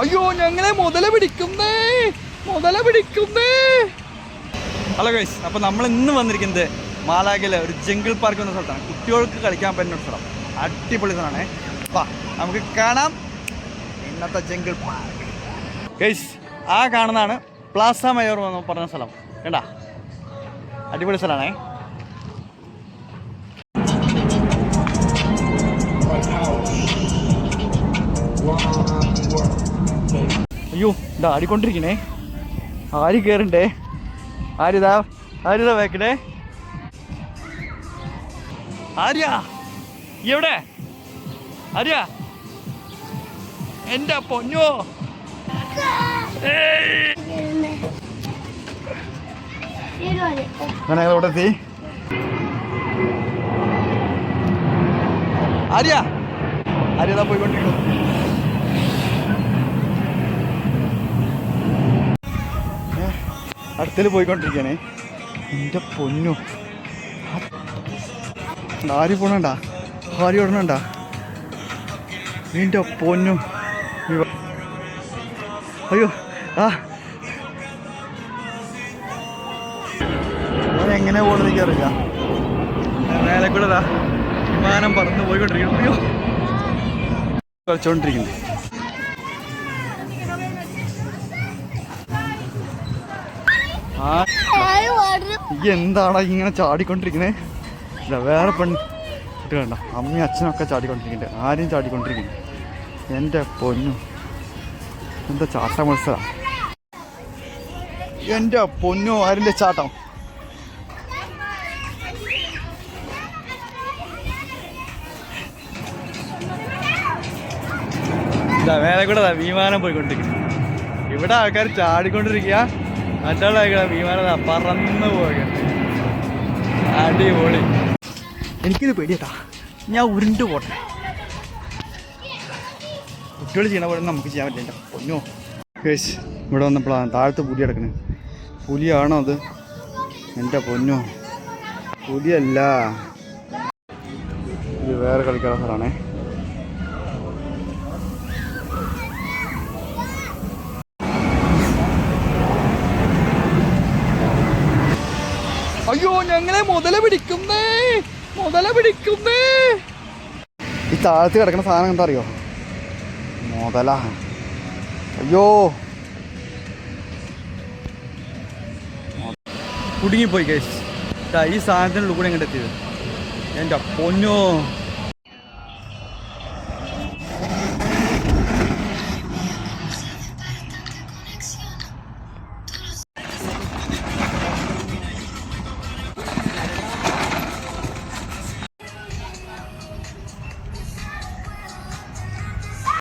അയ്യോ ഞങ്ങളെ മുതല പിടിക്കുന്നേ മുതല പിടിക്കുന്നേ. ഹലോ ഗൈസ് അപ്പോൾ നമ്മൾ ഇന്ന് വന്നിരിക്കുന്നത് മാലാഗിലെ ഒരു ജംഗിൾ പാർക്ക് എന്ന സ്ഥലത്താണ്. കുട്ടികൾക്ക് കളിക്കാൻ പറ്റുന്ന സ്ഥലം. അടിപൊളി സ്ഥലമാണ്. വാ നമുക്ക് കാണാം ഇന്നത്തെ ജംഗിൾ പാർക്ക് ഗൈസ് ആ കാണുന്നതാണ് പ്ലാസ മയോർ എന്ന് പറഞ്ഞ സ്ഥലം. കണ്ടാ? അടിപൊളി സ്ഥലമാണേ. അയ്യോ ഇതാ ആടിക്കൊണ്ടിരിക്കണേ. ആര് കയറണ്ടേ ആരിതാ? ആരിതാ വേക്കണേ ആര്യാ? എവിടെ? ആര്യ? എന്റെ പൊന്നോ. അങ്ങനെ ഇവിടെ എത്തി. ആര്യ? ആര്യതാ പോയിക്കൊണ്ടിരിക്കുന്നു. അടുത്തിൽ പോയിക്കൊണ്ടിരിക്കണേ. എന്റെ പൊന്നു. ആര് പോണണ്ട? ആര് ഓടണണ്ട? എന്റെ പൊന്നു. അയ്യോ ആ. എങ്ങനെ പോകണമെന്ന് എനിക്കറിയില്ല. മേലെ കൂടെ ഇതാ വിമാനം പറന്ന് പോയിക്കൊണ്ടിരിക്കുന്നു. അയ്യോ. കളിച്ചോണ്ടിരിക്കുന്നു. എന്താടാ ഇങ്ങനെ ചാടിക്കൊണ്ടിരിക്കുന്നത് വേറെ പെണ്ണ് കണ്ട അമ്മയും അച്ഛനൊക്കെ ചാടിക്കൊണ്ടിരിക്കുന്നുണ്ട്. ആരും ചാടിക്കൊണ്ടിരിക്കുന്നു എന്റെ പൊന്നു. എന്താ ചാട്ട മത്സരം എന്റെ പൊന്നു ആരിന്റെ ചാട്ടം? വേറെ കൂടെ വിമാനം പോയിക്കൊണ്ടിരിക്കുന്നു. ഇവിടെ ആൾക്കാർ ചാടിക്കൊണ്ടിരിക്കുക മറ്റുള്ള ആൾക്കാർ വിമാനം ദാ പറന്ന് അടിപൊളി. എനിക്കിത് പേടിയട്ടാ. ഞാൻ ഉരുണ്ട് പോട്ടെ. കുട്ടികൾ ചെയ്യണ പോലെ നമുക്ക് ചെയ്യാൻ പറ്റില്ല. പൊന്നോ. കേസ് ഇവിടെ വന്നപ്പോഴാണ് താഴത്ത് പുലി കിടക്കണേ. പുലിയാണോ അത്? എന്റെ പൊന്നോ. പുലിയല്ല. ഇത് വേറെ കളിക്കാനുള്ള സ്ഥലമാണേ അയ്യോ ഞങ്ങളെ മുതല പിടിക്കുന്നേ മുതല പിടിക്കുന്നേ. ഈ താഴത്ത് കിടക്കുന്ന സാധനം എന്താ അറിയോ? മുതല. അയ്യോ. കുടുങ്ങിപ്പോയി കേസ് ഈ സാധനത്തിനുള്ളിൽ കൂടെ എങ്ങോട്ട് എത്തിയത്? എന്റെ പൊന്നോ.